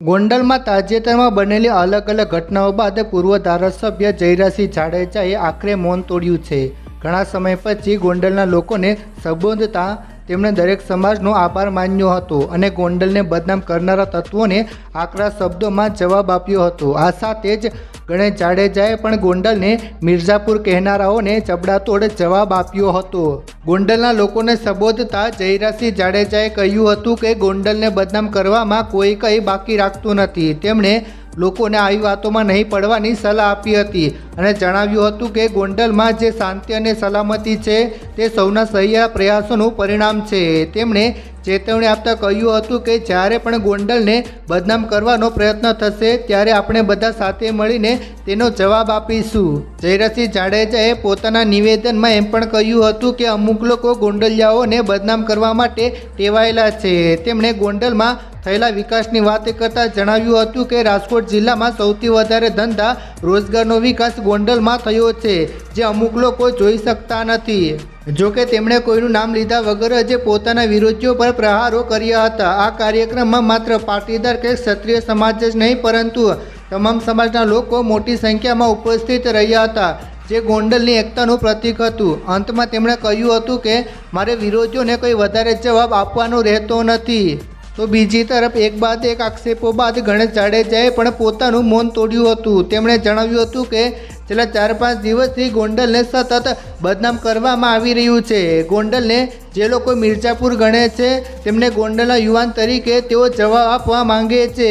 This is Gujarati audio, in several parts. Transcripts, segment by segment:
ગોંડલમાં તાજેતરમાં બનેલી અલગ અલગ ઘટનાઓ બાદ પૂર્વ ધારાસભ્ય જયરાસિંહ જાડેજાએ આખરે મૌન તોડ્યું છે. ઘણા સમય પછી ગોંડલના લોકોને સંબોધતા તેમણે દરેક સમાજનો આભાર માન્યો હતો અને ગોંડલને બદનામ કરનારા તત્વોને આકરા શબ્દોમાં જવાબ આપ્યો હતો. આ સાથે જ ગણેશ જાડેજાએ પણ ગોંડલને મિર્ઝાપુર કહેનારાઓને ચબડાતોડ જવાબ આપ્યો હતો. ગોંડલના લોકોને સંબોધતા જયરાસિંહ જાડેજાએ કહ્યું હતું કે ગોંડલને બદનામ કરવામાં કોઈ કંઈ બાકી રાખતું નથી. તેમણે લોકોને આવી વાતોમાં નહીં પડવાની સલાહ આપી હતી અને જણાવ્યું હતું કે ગોંડલમાં જે શાંતિ અને સલામતી છે તે સૌના સહિયા પ્રયાસોનું પરિણામ છે. તેમણે ચેતવણી આપતા કહ્યું હતું કે જ્યારે પણ ગોંડલને બદનામ કરવાનો પ્રયત્ન થશે, ત્યારે આપણે બધા સાથે મળીને તેનો જવાબ આપીશું. જયરાસિંહ જાડેજાએ પોતાના નિવેદનમાં એમ પણ કહ્યું હતું કે અમુક લોકો ગોંડલિયાઓને બદનામ કરવા માટે ટેવાયેલા છે. તેમણે ગોંડલમાં થયેલા વિકાસની વાત કરતાં જણાવ્યું હતું કે રાજકોટ જિલ્લામાં સૌથી વધારે ધંધા રોજગારનો વિકાસ ગોંડલમાં થયો છે, જે અમુક લોકો જોઈ શકતા નથી. જોકે તેમણે કોઈનું નામ લીધા વગર જ પોતાના વિરોધીઓ પર પ્રહારો કર્યા હતા. આ કાર્યક્રમમાં માત્ર પાટીદાર કે ક્ષત્રિય સમાજ જ નહીં, પરંતુ તમામ સમાજના લોકો મોટી સંખ્યામાં ઉપસ્થિત રહ્યા હતા, જે ગોંડલની એકતાનું પ્રતીક હતું. અંતમાં તેમણે કહ્યું હતું કે, મારે વિરોધીઓને કોઈ વધારે જવાબ આપવાનો રહેતો નથી. તો બીજી તરફ, એક બાદ એક આક્ષેપો બાદ ગણેશ જાડેજાએ પણ પોતાનું મૌન તોડ્યું હતું. તેમણે જણાવ્યું હતું કે છેલ્લા ચાર પાંચ દિવસથી ગોંડલને સતત બદનામ કરવામાં આવી રહ્યું છે. ગોંડલને જે લોકો મિર્ઝાપુર ગણે છે, તેમને ગોંડલના યુવાન તરીકે તેઓ જવાબ આપવા માંગે છે.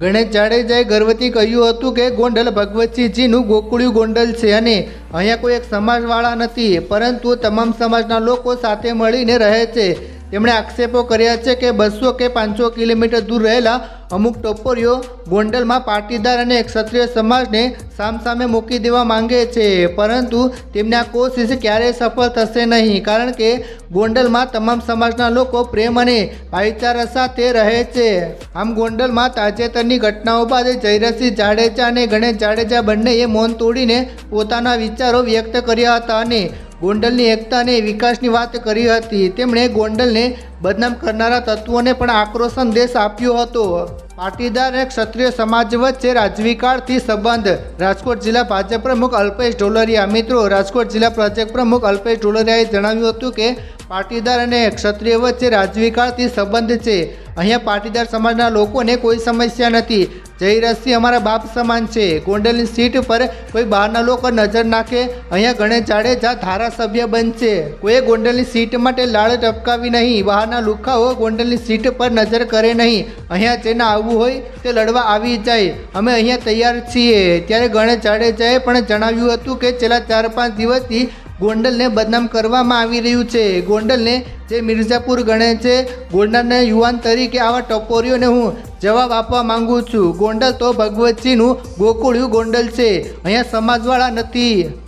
ગણેશ જાડેજાએ ગર્વથી કહ્યું હતું કે, ગોંડલ ભગવતસિંહજીનું ગોકુળિયું ગોંડલ છે અને અહીંયા કોઈ એક સમાજવાળા નથી, પરંતુ તમામ સમાજના લોકો સાથે મળીને રહે છે. તેમણે આક્ષેપો કર્યા છે કે બસો કે પાંચસો કિલોમીટર દૂર રહેલા અમુક ટપોરીઓ ગોંડલમાં પાટીદાર અને ક્ષત્રિય સમાજને સામસામે મૂકી દેવા માંગે છે. પરંતુ તેમની આ કોશિશ ક્યારેય સફળ થશે નહીં, કારણ કે ગોંડલમાં તમામ સમાજના લોકો પ્રેમ અને ભાઈચારા સાથે રહે છે. આમ ગોંડલમાં તાજેતરની ઘટનાઓ બાદ જયરસિંહ જાડેજા અને ગણેશ જાડેજા બંનેએ મૌન તોડીને પોતાના વિચારો વ્યક્ત કર્યા હતા અને ગોંડલની એકતા અને વિકાસની વાત કરી હતી. તેમણે ગોંડલને બદનામ કરનારા તત્વોને પણ આક્રોશ સંદેશ આપ્યો હતો. પાટીદાર અને ક્ષત્રિય સમાજ વચ્ચે રાજવીકાળથી સંબંધ. રાજકોટ જિલ્લા ભાજપ પ્રમુખ અલ્પેશ ઢોલરિયા મિત્રો, રાજકોટ જિલ્લા પ્રોજેક્ટ પ્રમુખ અલ્પેશ ઢોલરિયાએ જણાવ્યું હતું કે પાટીદાર અને ક્ષત્રિય વચ્ચે રાજવીકાળથી સંબંધ છે. અહીંયા પાટીદાર સમાજના લોકોને કોઈ સમસ્યા નથી. જયરસિંહ અમારા બાપ સમાન છે. ગોંડલની સીટ પર કોઈ બહારના લોકો નજર નાખે. અહીંયા ગણેશ જાડેજા ધારાસભ્ય બનશે. કોઈએ ગોંડલની સીટ માટે લાળ ટપકાવી નહીં. બહારના લુખાઓ ગોંડલની સીટ પર નજર કરે નહીં. અહીંયા જેને આવવું હોય તે લડવા આવી જાય. અમે અહીંયા તૈયાર છીએ. ત્યારે ગણેશ જાડેજાએ પણ જણાવ્યું હતું કે, છેલ્લા ચાર પાંચ દિવસથી ગોંડલને બદનામ કરવામાં આવી રહ્યું છે. ગોંડલને જે મિર્ઝાપુર ગણે છે, ગોંડલના યુવાન તરીકે આવા ટપોરીઓને હું જવાબ આપવા માંગુ છું. ગોંડલ તો ભગવતજીનું ગોકુળિયું ગોંડલ છે. અહીંયા સમાજવાળા નથી.